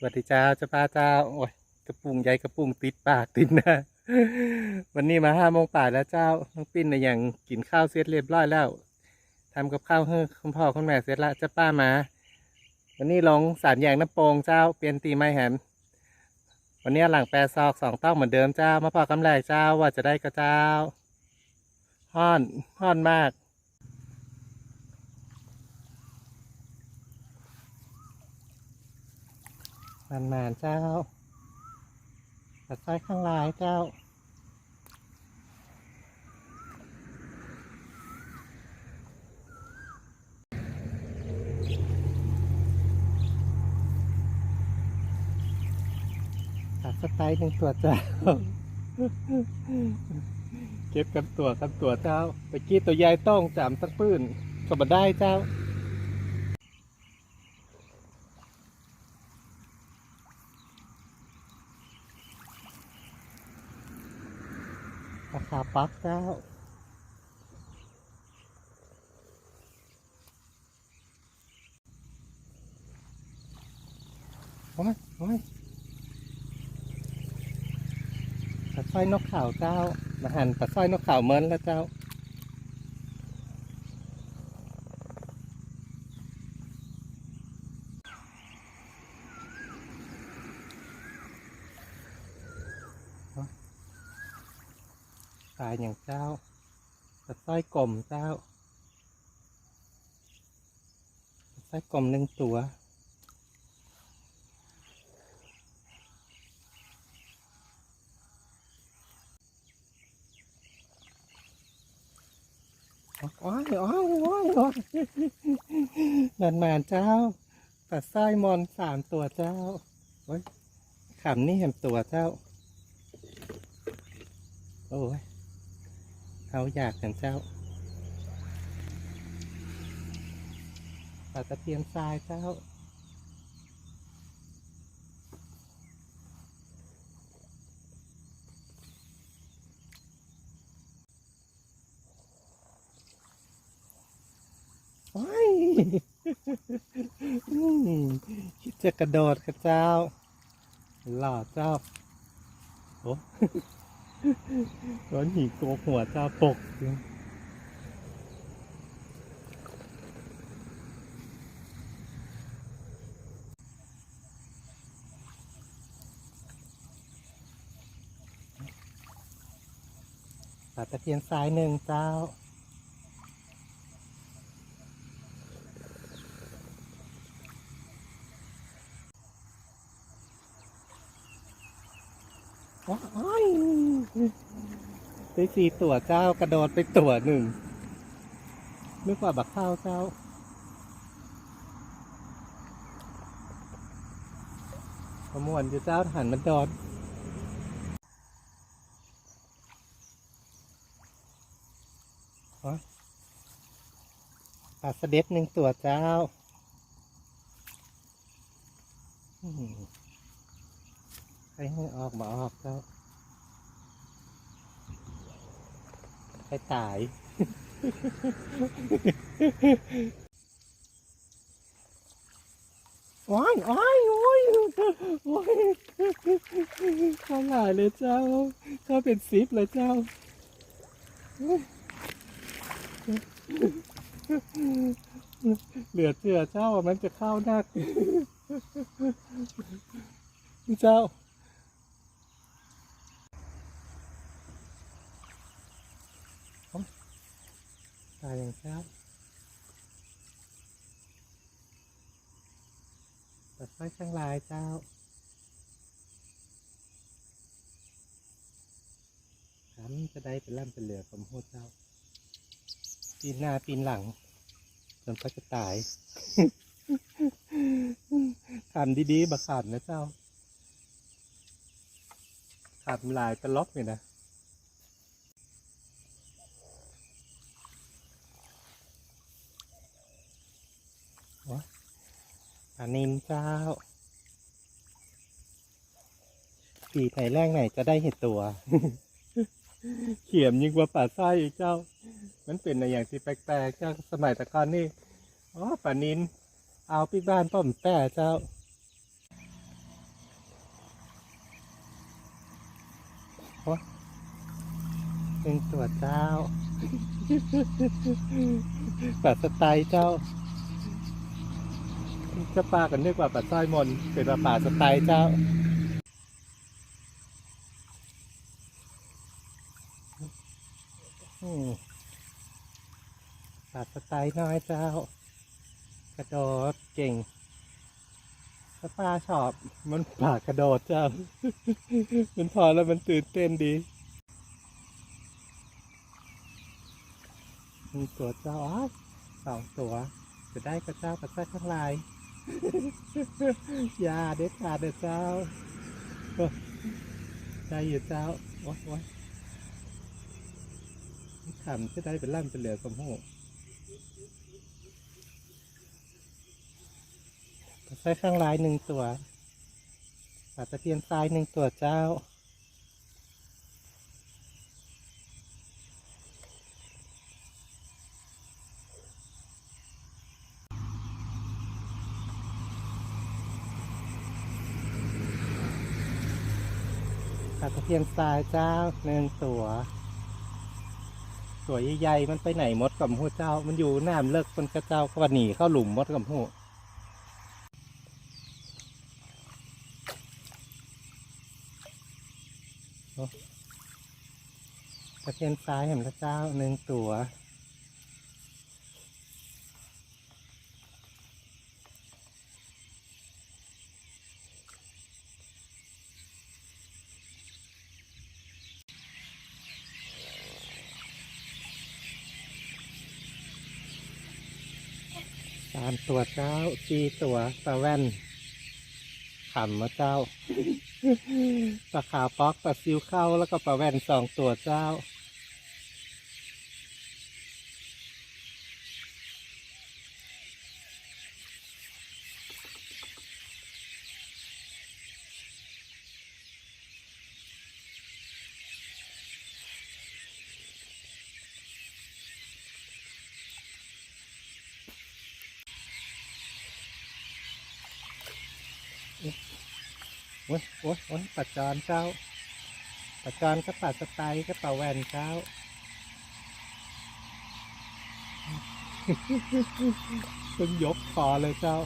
สวัสดีเจ้าเจ้าป้าเจ้า โอ้ยกระปุงใหญ่กระปุงติดปากติดนะ วันนี้มาห้าโมงป่าแล้วเจ้าน้องปิ้นในอย่างกินข้าวเสร็จเรียบร้อยแล้วทำกับข้าวให้คุณพ่อคุณแม่เสร็จละเจ้าป้ามา วันนี้ลงสารอย่างน้ำโปงเจ้าเปลี่ยนตีไม้แหมวันนี้หลังแปรซอกสองต้องเหมือนเดิมเจ้า มาพอกำไรเจ้าว่าจะได้ก็เจ้าฮ้อนฮ้อนมาก นานนานเจ้าตัดสร้อยข้างลายเจ้าตัดสไตล์หนึ่งตัวเจ้า เก็บกันตัวกันตัวเจ้าไปกี้ตัวยายต้องจามสักปื้นก็มาได้เจ้า ขาปักเจ้าโอ้ยโอ้ยปลาสร้อยนกข่าวเจ้ามาหันตะไสร้อยนกข่าวเมินแล้วเจ้า อย่างเจ้าปลาสร้อยกลมเจ้าปลาสร้อยกลมหนึ่งตัวโอ้ยโอ้ยโอ้ยโอ้ยนานมานๆเจ้าปลาสร้อยมอนสามตัวเจ้าโอ้ยขำนี่เห็นตัวเจ้า โอ้ย เขาอยากกันเจ้าปลาตะเพียนทรายเจ้าโอ้ยคิดจะกระโดดกับเจ้า หล่อเจ้าโอ้ ร้อนหิโกหัวตาปกอยู่ปลาตะเพียนทรายหนึ่งเจ้า ได้สี่ตัวเจ้ากระโดดไปตัวหนึ่งนึกว่าบักข้าวเจ้าขมวนอยู่เจ้าหันมันดอ๊ยปลาสเด็ดหนึ่งตัวเจ้าอืม ให้ให้ออกมาออกก็ให้ตายว้ายว้าย โอ้ยโอ้ยข้าหลายเลยเจ้าข้าเป็นซิปเลยเจ้าเหลือเชื่อเจ้าว่ามันจะเข้านัก เจ้า ตายอย่างเจ้าตัดไฟข้างลายเจ้าถามจะได้เป็นล่ำเป็นเหลือผมโหดเจ้า ปีนหน้าปีนหลัง จนก็จะตายขำดีๆบักขาดนะเจ้าขาดลายตะล็อกเลยนะ อันนี้เจ้า ปีไหนแรกไหนจะได้เห็ดตัว เขียมยิ่งกว่าป่าไส้อีกเจ้า มันเป็นในอย่างที่แปลกๆเจ้าสมัยตะกอนนี่ อ๋อป่านิน เอาพี่บ้านป้อมแต่เจ้าเป็นตัวเจ้า ป่าสไตล์เจ้า จะปลากันเรียกว่าปลาสร้อยมนเป็นปลาป่าสไตล์เจ้าปลาสไตล์น้อยเจ้า กระโดดเก่งถ้าปาชอบมันปากระโดดเจ้า มันพอแล้วมันตื่นเต้นดีมีตัวเจ้าอ้าวสองตัว จะได้กระเจ้ากระเจ้าข้งลาย อย่าเด็ดขาดเด็ดเจ้าใจหยุดเจ้าโอ้ยโอ๊ยขำจะได้เป็นล่ำเป็นเหลือกับหูกระเจ้าข้างลายหนึ่งตัวปลาตะเพียนทรายหนึ่งตัวเจ้า ตะเพียนทรายเจ้าหนึ่งตัว ตัวใหญ่ๆมันไปไหนมดกับหูเจ้า มันอยู่น้ำเลิกมันกระเจ้าก็ว่าหนีเข้าหลุมมดกับหูตะเพียนทรายเห็นพระเจ้าหนึ่งตัวามตัวเจ้าสี่ตัวปลาแว่นขำมาเจ้าปลาขาวป๊อกปลาซิวเข้าแล้วก็ปลาแว่นสองตัวเจ้า โอ้ยโอ้ยโอ้ยปัดจอนเจ้า ปัดจอนก็ปัดสไตล์ก็ป่าแวนเจ้าเป็นยกคอเลยเจ้า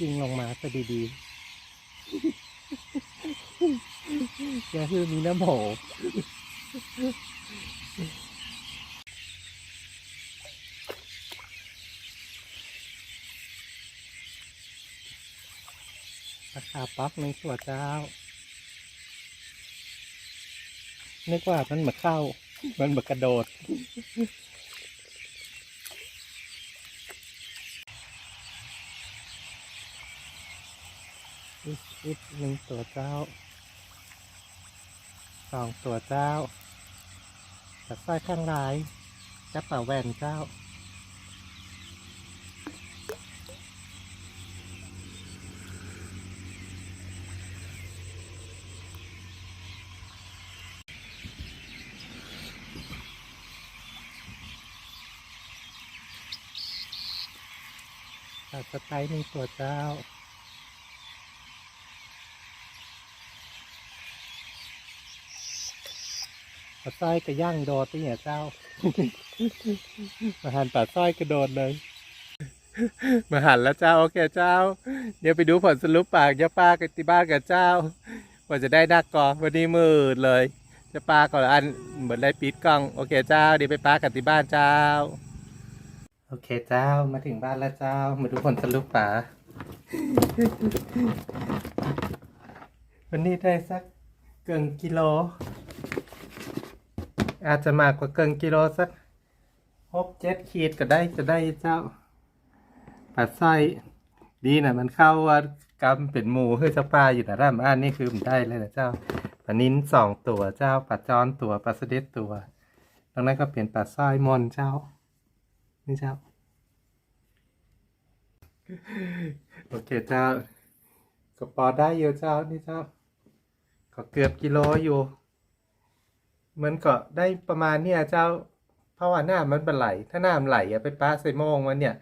ยิงลงมาก็ดีๆแกคือมีน้ำโหราคาป๊อกหนึ่งตัวเจ้านึกว่ามันมาเข้า มันมากระโดด อีกอีกหนึ่งตัวเจ้าสองตัวเจ้าตัดสร้อยข้างลายกระเป๋าแหวนเจ้าตัดสไตล์หนึ่งตัวเจ้า ปลาสร้อยกระย่างโดดไปเนี่ยเจ้า มาหันปลาสร้อยกระโดดเลย มาหันแล้วเจ้าโอเคเจ้า เดี๋ยวไปดูผลสรุปปากยาป้ากับที่บ้านกับเจ้าว่าจะได้ดักกอวันนี้มืดเลยจะปลาก่อนอันเหมือนได้ปิดกล้องโอเคเจ้าเดี๋ยวไปปลากับที่บ้านเจ้า โอเคเจ้ามาถึงบ้านแล้วเจ้า มาดูผลสรุปป่าวันนี้ได้สักเกินกิโล อาจจะมากกว่าเกินกิโลสักหกเจ็ดขีดก็ได้จะได้เจ้าปัดไส้ดีนะมันเข้าว่ากำเป็นหมูเฮ้ยเจ้าปลาอยู่นะร่ำอันนี่คือมันได้เลยนะเจ้าปลานิ้นสองตัวเจ้าปลาจอนตัวปลาสเด็ดตัวตรงนั้นก็เปลี่ยนปลาสร้อยมอนเจ้า นี่เจ้า โอเคเจ้าก็พอได้อยู่เจ้านี่เจ้าก็เกือบกิโลอยู่ หมันก็ได้ประมาณเนี่ยเจ้าเพราะว่าหน้ามันเป็นไหล ถ้าหน้ามันไหลอะไปป้าใส่โมงมันเนี่ย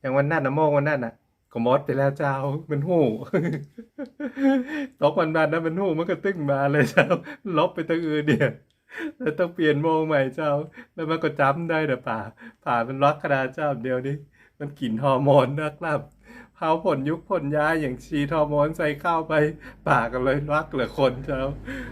อย่างวันนั้นนะโมงวันนั้นน่ะก็มดไปแล้วเจ้ามันหูตกวันนั้นนะมันหูมันก็ตึ้งมาเลยเจ้าลบไปตั้งอื่นเนี่ยแล้วต้องเปลี่ยนโมงใหม่เจ้า แล้วมันก็จำได้เด้อป่า ป่ามันรักขนาดเจ้าเดียวนี้มันกลิ่นฮอร์โมนนะครับ เผาผลยุคผลยาอย่างชีทอร์โมนใส่ข้าวไปปากกันเลยรักเหลือคนเจ้า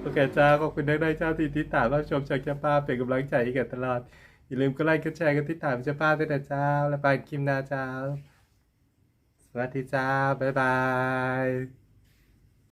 โอเคจ้าขอบคุณนักได้เจ้าที่ติดตามรับชมจากเจ้าป้าเป็นกำลังใจกันตลอด อย่าลืมกดไลค์กดแชร์กดติดตามเจ้าป้าด้วยนะเจ้า และไปคิมนาเจ้า สวัสดีเจ้า บ๊ายบาย